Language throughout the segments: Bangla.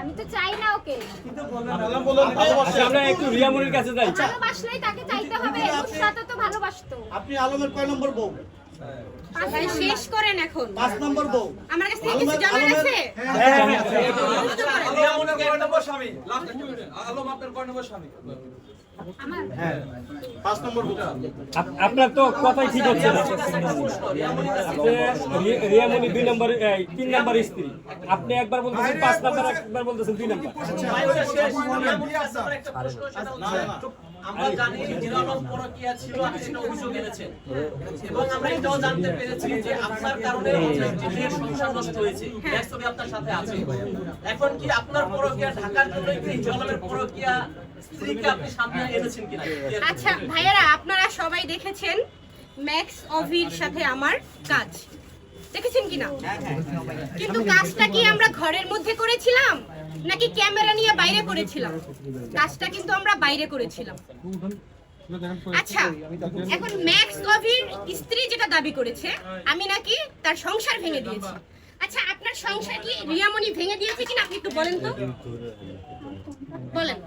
আমি তো চাই না ওকে। আমরা একটু রিয়ামনির কাছে যাই। ভালোবাসলেই তাকে চাইতে হবে নুসরাতও তো ভালোবাসতো। আপনি আলমের কয় নম্বর বউ? শেষ করেন এখন। পাঁচ নম্বর বউ। আমার কাছে থেকে কিছু জানা আলমের- গেছে আমার? হ্যাঁ। পাঁচ নম্বর আপনার তো কথাই ঠিক হচ্ছে না। আপনি দুই নম্বর তিন নম্বর স্ত্রী। আপনি একবার বলতেছেন পাঁচ নম্বর একবার বলতেছেন দুই নম্বর। আমরা জানি পরকিয়া ছিল আপনি সেটা অভিযোগ এনেছেন। এবং আমরা এটাও জানতে পেরেছি যে আপনার কারণে মেয়ের সংসার নষ্ট হয়েছে। ব্যাকসবি আপনার সাথে আছে। এখন কি আপনার পরকিয়া ঢাকার জন্য কি পরকিয়া স্ত্রীকে আপনি সামনে এনেছেন কিনা? আচ্ছা ভাইয়ারা আপনারা সবাই দেখেছেন ম্যাক্স অভির সাথে আমার কাজ। দেখেছেন কিনা? কিন্তু কাজটা কি আমরা ঘরের মধ্যে করেছিলাম? নাকি ক্যামেরা নিয়ে বাইরে করেছিলাম? কাজটা কিন্তু আমরা বাইরে করেছিলাম। আচ্ছা এখন ম্যাক্স অভির স্ত্রী যেটা দাবি করেছে আমি নাকি তার সংসার ভেঙে দিয়েছি। আচ্ছা আপনার সংসার কি রিয়ামণি ভেঙে দিয়েছে কিনা আপনি একটু বলেন তো? বলেন।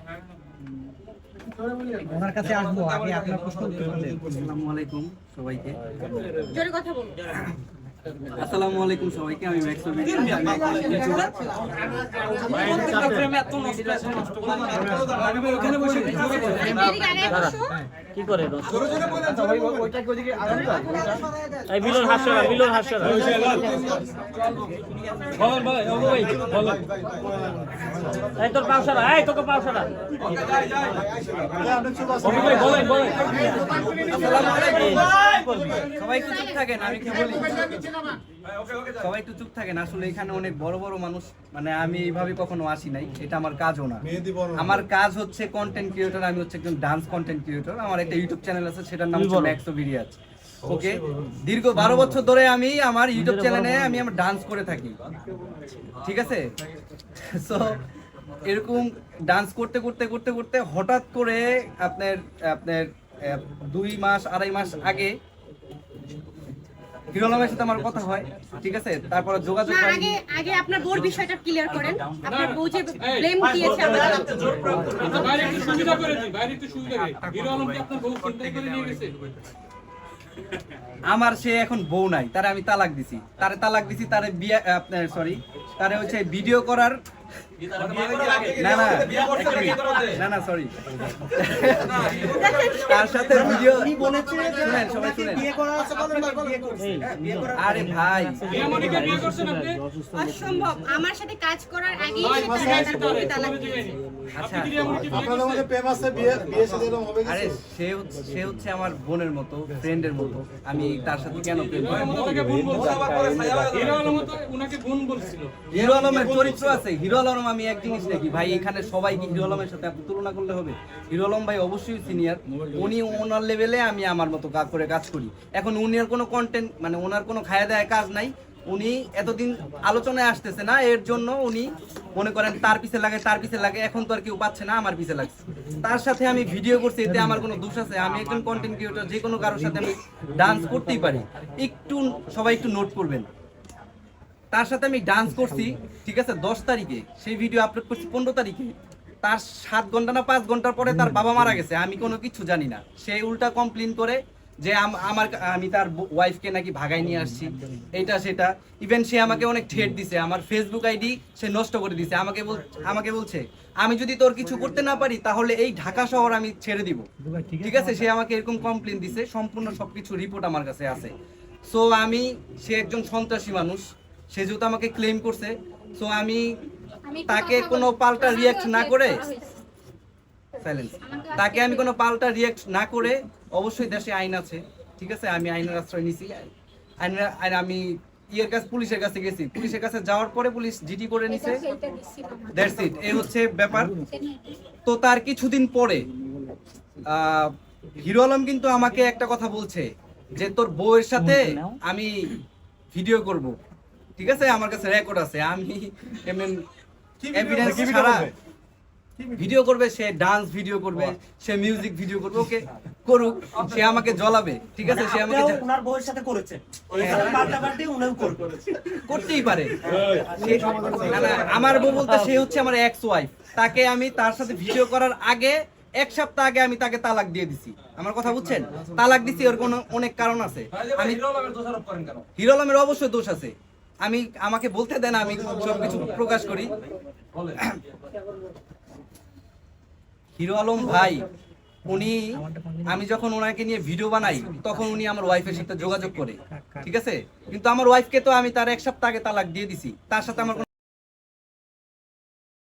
ওনার কাছে আসব আগে আপনার প্রশ্ন উত্তর আসসালামু আলাইকুম সবাইকে। জোরে কথা বলুন। আসসালামু আলাইকুম সবাইকে আমি ম্যাক্স। কি করে মিলন হাস্য মিলন হাস্য বলেন বলেন অবু ভাই বলেন এই তোর পাউসারা এই তোকে বলেন সবাই চুপ থাকেন আমি কি বলি? সবাই একটু চুপ থাকেন আসলে এখানে অনেক বড় বড় মানুষ মানে আমি এইভাবে কখনো আসি নাই এটা আমার কাজও না। আমার কাজ হচ্ছে কন্টেন্ট ক্রিয়েটর আমি হচ্ছে একজন ডান্স কন্টেন্ট ক্রিয়েটর আমার একটা ইউটিউব চ্যানেল আছে সেটার নাম হচ্ছে ম্যাক্সো ভিডিয়াজ ওকে দীর্ঘ বারো বছর ধরে আমি আমার ইউটিউব চ্যানেলে আমি আমার ডান্স করে থাকি। ঠিক আছে? সো এরকম ডান্স করতে করতে করতে করতে হঠাৎ করে আপনার আপনার দুই মাস আড়াই মাস আগে হিরো সাথে আমার কথা হয় ঠিক আছে? তারপরে যোগাযোগ আগে আগে আপনার বউর বিষয়টা ক্লিয়ার করেন। আপনার বউ যে ব্লেম দিয়েছে আমাদের বাইরে একটু সুবিধা করে দিই বাইরে একটু সুবিধা হিরো কি আপনার বউ চিন্তাই করে নিয়ে গেছে। আমার সে এখন বউ নাই তারে আমি তালাক দিছি। তারে তালাক দিছি তারে বিয়ে আপনার সরি তারে হচ্ছে ভিডিও করার না না এক মিনিট। না না সরি তার সাথে ভিডিও শুনেন সবাই শুনেন। বিয়ে করা আছে বলেন না বলেন বিয়ে করা আরে ভাই রিয়ামণিকে বিয়ে করছেন আপনি অসম্ভব আমার সাথে কাজ করার আগেই সে। আচ্ছা আরে হচ্ছে- সে হচ্ছে আমার বোনের মতো ফ্রেন্ডের মতো। আমি তার সাথে কেন প্রেম হিরো আলমের চরিত্র আছে হিরো আলম আমি এক জিনিস দেখি। ভাই, এখানে সবাই কি হিরো আলমের সাথে তুলনা করলে হবে? হিরো আলম ভাই অবশ্যই সিনিয়র উনি ওনার লেভেলে আমি আমার মতো কাজ করে কাজ করি। এখন উনার কোনো কন্টেন্ট মানে ওনার কোনো খায়া দেয় কাজ নাই। উনি এতদিন আলোচনায় আসতেছে না, এর জন্য উনি মনে করেন তার পিছে লাগে, তার পিছে লাগে। এখন তো আর কেউ পাচ্ছে না, আমার পিছে লাগছে। তার সাথে আমি ভিডিও করছি, এতে আমার কোনো দোষ আছে। আমি একজন কন্টেন্ট ক্রিয়েটর যে কোনো কারোর সাথে আমি ডান্স করতেই পারি। একটু সবাই একটু নোট করবেন। তার সাথে আমি ডান্স করছি, ঠিক আছে? দশ তারিখে। সেই ভিডিও আপলোড করছি পনেরো তারিখে। তার সাত ঘণ্টা না পাঁচ ঘণ্টার পরে তার বাবা মারা গেছে। আমি কোনো কিছু জানি না। সে উল্টা কমপ্লেন করে যে আমার আমি তার ওয়াইফকে নাকি ভাগাই নিয়ে আসছি। এইটা সেটা। ইভেন সে আমাকে অনেক ঠেট দিছে। আমার ফেসবুক আইডি সে নষ্ট করে দিছে। আমাকে আমাকে বলছে, আমি যদি তোর কিছু করতে না পারি, তাহলে এই ঢাকা শহর আমি ছেড়ে দিব। ঠিক আছে? সে আমাকে এরকম কমপ্লেন দিছে। সম্পূর্ণ সবকিছু রিপোর্ট আমার কাছে আছে। সো আমি, সে একজন সন্ত্রাসী মানুষ। সে যেহেতু আমাকে ক্লেম করছে সো আমি তাকে কোনো পাল্টা রিয়াক্ট না করে সাইলেন্স তাকে আমি কোনো পাল্টা রিয়াক্ট না করে অবশ্যই দেশে আইন আছে ঠিক আছে? আমি আইনের আশ্রয় নিছি। আইনের আইন আমি ইয়ের কাছে পুলিশের কাছে গেছি। পুলিশের কাছে যাওয়ার পরে পুলিশ জিডি করে নিছে। দ্যাটস ইট এই হচ্ছে ব্যাপার। তো তার কিছুদিন পরে আহ, হিরো আলম কিন্তু আমাকে একটা কথা বলছে যে তোর বউয়ের সাথে আমি ভিডিও করব। ঠিক আছে? আমার কাছে রেকর্ড আছে। আমি এভিডেন্স ছাড়া ভিডিও করবে সে ডান্স ভিডিও করবে সে মিউজিক ভিডিও করবে ওকে করুক সে আমাকে জ্বলাবে ঠিক আছে? সে আমাকে ওনার বউয়ের সাথে উনিও করবে করতেই পারে। সে- না, না, আমার বউ বলতে সে হচ্ছে আমার এক্স ওয়াইফ তাকে আমি তার সাথে ভিডিও করার আগে এক সপ্তাহ আগে আমি তাকে তালাক দিয়ে দিছি। আমার কথা বুঝছেন? তালাক দিছি ওর কোনো অনেক কারণ আছে। আমি হিরো আলমের অবশ্যই দোষ আছে। আমি, আমাকে বলতে দেন, আমি সবকিছু প্রকাশ করি। হিরো আলম ভাই, উনি, আমি যখন ওনাকে নিয়ে ভিডিও বানাই, তখন উনি আমার ওয়াইফের সাথে যোগাযোগ করে। ঠিক আছে? কিন্তু আমার ওয়াইফকে তো আমি তার এক সপ্তাহ আগে তালাক দিয়ে দিছি। তার সাথে আমার